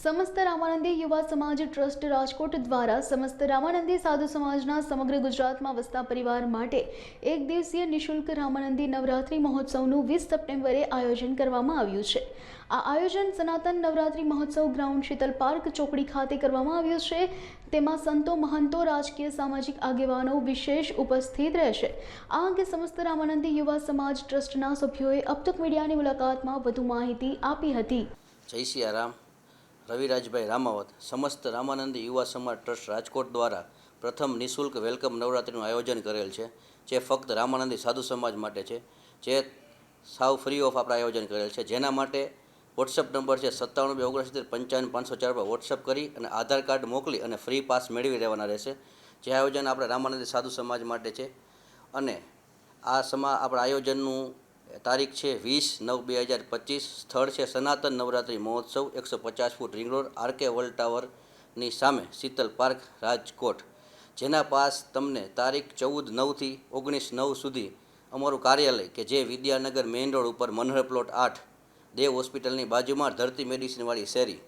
સમસ્ત રામાનંદી યુવા સમાજ ટ્રસ્ટ રાજકોટ દ્વારા સમસ્ત રામાનંદી સાધુ સમાજના સમગ્ર ગુજરાતમાં વસતા પરિવાર માટે એક દિવસીય નિઃશુલ્ક રામાનંદી નવરાત્રિ મહોત્સવનું વીસ સપ્ટેમ્બરે આયોજન કરવામાં આવ્યું છે. આ આયોજન સનાતન નવરાત્રિ મહોત્સવ ગ્રાઉન્ડ શીતલ પાર્ક ચોકડી ખાતે કરવામાં આવ્યું છે. તેમાં સંતો, મહંતો, રાજકીય, સામાજિક આગેવાનો વિશેષ ઉપસ્થિત રહેશે. આ અંગે સમસ્ત રામાનંદી યુવા સમાજ ટ્રસ્ટના સભ્યોએ અપતક મીડિયાની મુલાકાતમાં વધુ માહિતી આપી હતી. જય સિયારામ. રવિરાજભાઈ રામાવત, સમસ્ત રામાનંદી યુવા સમાજ ટ્રસ્ટ રાજકોટ દ્વારા પ્રથમ નિઃશુલ્ક વેલકમ નવરાત્રિનું આયોજન કરેલ છે, જે ફક્ત રામાનંદી સાધુ સમાજ માટે છે, જે સાવ ફ્રી ઓફ આપણે આયોજન કરેલ છે. જેના માટે વોટ્સઅપ નંબર છે સત્તાણું બે ઓગણસિત્તેર પંચાવન પાંચસો ચાર પર વોટ્સઅપ કરી અને આધાર કાર્ડ મોકલી અને ફ્રી પાસ મેળવી રહેવાના રહેશે. જે આયોજન આપણે રામાનંદી સાધુ સમાજ માટે છે અને આ સમા આપણા આયોજનનું તારીખ છે વીસ નવ બે હજાર પચીસ. સ્થળ છે સનાતન નવરાત્રિ મહોત્સવ એકસો પચાસ foot ring road RK world ટાવરની સામે, શીતલ પાર્ક, રાજકોટ. જેના પાસ તમને તારીખ ચૌદ નવથી ઓગણીસ નવ સુધી અમારું કાર્યાલય કે જે વિદ્યાનગર મેઇન રોડ ઉપર મનહર પ્લોટ આઠ, દેવ હોસ્પિટલની બાજુમાં ધરતી મેડિસિનવાળી શેરી.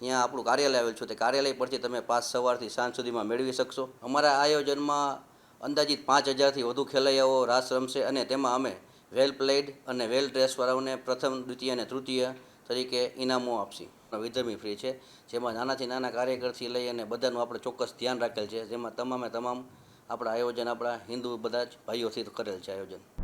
ત્યાં આપણું કાર્યાલય આવેલ છે. તે કાર્યાલય પરથી તમે પાસ સવારથી સાંજ સુધીમાં મેળવી શકશો. અમારા આયોજનમાં અંદાજિત પાંચ હજારથી વધુ ખેલૈયાઓ રાસ રમશે અને તેમાં અમે વેલ પ્લેડ અને વેલ ડ્રેસવાળાઓને પ્રથમ, દ્વિતીય અને તૃતીય તરીકે ઇનામો આપશે. વિધર્મી ફ્રી છે. જેમાં નાનાથી નાના કાર્યકરથી લઈ અને બધાનું આપણે ચોક્કસ ધ્યાન રાખેલ છે. જેમાં તમામે તમામ આપણા આયોજન આપણા હિન્દુ બધા જ ભાઈઓથી કરેલ છે આયોજન.